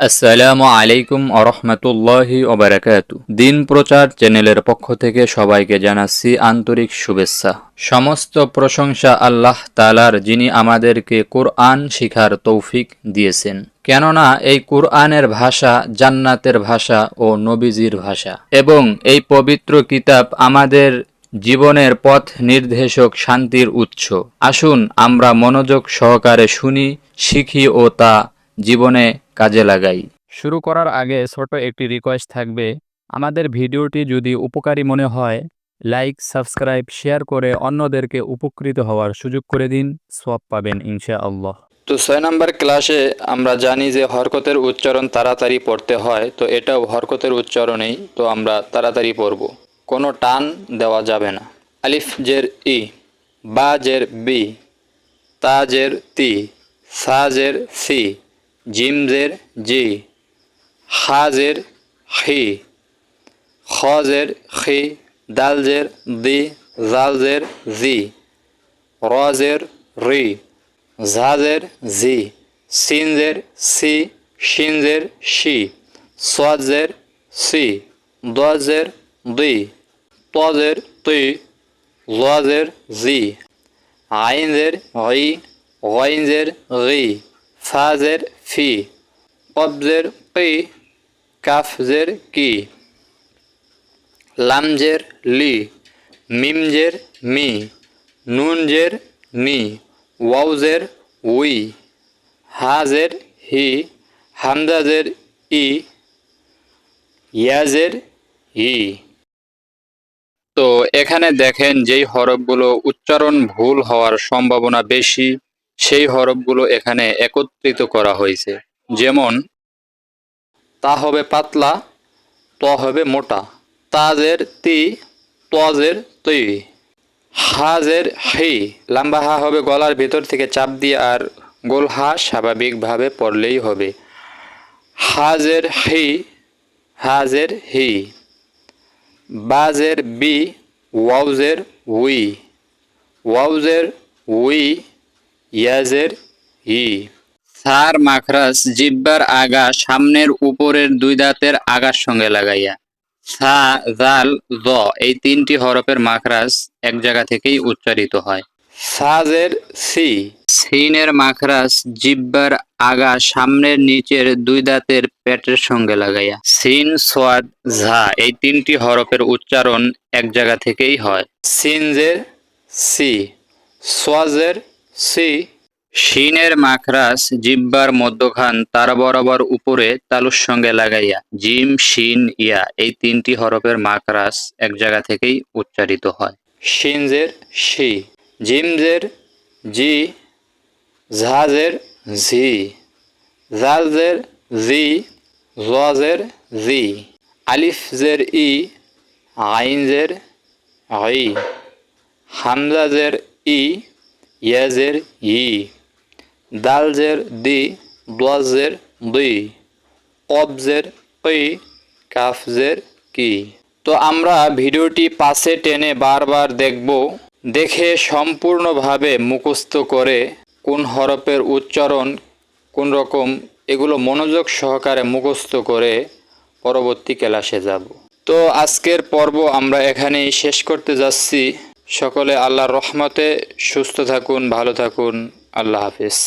আসসালামু আলাইকুম আরহামতুল্লাহি ওবারাকাতু দিন প্রচার চ্যানেলের পক্ষ থেকে সবাইকে জানাচ্ছি আন্তরিক শুভেচ্ছা। সমস্ত প্রশংসা আল্লাহ তালার যিনি আমাদেরকে কোরআন শিখার তৌফিক দিয়েছেন। কেননা এই কোরআনের ভাষা জান্নাতের ভাষা ও নবীজির ভাষা। এবং এই পবিত্র কিতাব আমাদের জীবনের পথ নির্দেশক শান্তির উৎস। আসুন আমরা মনোযোগ সহকারে শুনি, শিখি ও তা জীবনে কাজে লাগাই। শুরু করার আগে ছোট একটি রিকোয়েস্ট থাকবে। আমাদের ভিডিওটি যদি উপকারী মনে হয় লাইক সাবস্ক্রাইব শেয়ার করে অন্যদেরকে উপকৃত হওয়ার সুযোগ করে দিন। সব পাবেন ইনশাআল্লাহ। তো ছয় নম্বর ক্লাসে আমরা জানি যে হরকতের উচ্চারণ তাড়াতাড়ি পড়তে হয় তো এটাও হরকতের উচ্চারণেই তো আমরা তাড়াতাড়ি পড়ব। কোনো টান দেওয়া যাবে না। আলিফ জের ই বা জের বি তা জের তি সা জের সি জিম জের জি হা জের হি খ জের খি দাল জের দি জাল জের জি র জের রি ঝাজের জি, সিনজের সি শিনজের শি সোয়াজের সি দোয়াজের দুই তজের তুই লোয়াজের জি, আইনজের ই গইনজের রি ফাজের ফি কবজের কি কাফজের কি, লামজের লি, মিমজের মি, নুনজের নি, ওয়াউজের উই, হাজের হি হামদাজের ই, ইয়াজের ই। তো এখানে দেখেন যেই হরফগুলো উচ্চারণ ভুল হওয়ার সম্ভাবনা বেশি সেই হরফগুলো এখানে একত্রিত করা হয়েছে। যেমন, তা হবে পাতলা, ত হবে মোটা। তাজের তি, তজের তৈ। হাজের হি, লম্বা হা হবে গলার ভেতর থেকে চাপ দিয়ে আর গোল হা স্বাভাবিকভাবে পড়লেই হবে। হাজের হি হাজের হি। বাজের বি, ওয়াউজের উই। ওয়াউজের উই ইয়াজের ই। সার মাখরাস জিব্বার আগা সামনের উপরের দুই দাঁতের আগার সঙ্গে লাগাইয়া। সা, জাল, জ এই তিনটি হরফের মাখরাজ এক জায়গা থেকেই উচ্চারিত হয়। সাজের সি। সিনের মাখরাজ জিব্বার আগা সামনের নিচের দুই দাঁতের পেটের সঙ্গে লাগাইয়া। সিন, সোয়াদ, ঝা এই তিনটি হরফের উচ্চারণ এক জায়গা থেকেই হয়। সিনজের সি। সোয়াজের সি শিনের মাখরাস জিব্বার মধ্যখান, তার বরাবর উপরে তালুর সঙ্গে লাগাইয়া, জিম, শিন, ইয়া, এই তিনটি হরফের মাখরাস এক জায়গা থেকেই উচ্চারিত হয়। শিনজের শি, জিমজের জি, ঝাজের ঝি জালজের জি, জোয়াজের জি, আলিফজের ই, আইনজের আই হামজাজের ই ইয়াজের ই, দালজের দি, দোয়াজের দুই কবজের কই কাফজের কি। তো আমরা ভিডিওটি পাশে টেনে বারবার দেখব। দেখে সম্পূর্ণভাবে মুখস্থ করে কোন হরফের উচ্চারণ কোন রকম, এগুলো মনোযোগ সহকারে মুখস্থ করে পরবর্তী ক্লাসে যাব। তো আজকের পর্ব আমরা এখানেই শেষ করতে যাচ্ছি। সকলে আল্লাহর রহমতে সুস্থ থাকুন ভালো থাকুন। আল্লাহ হাফিজ।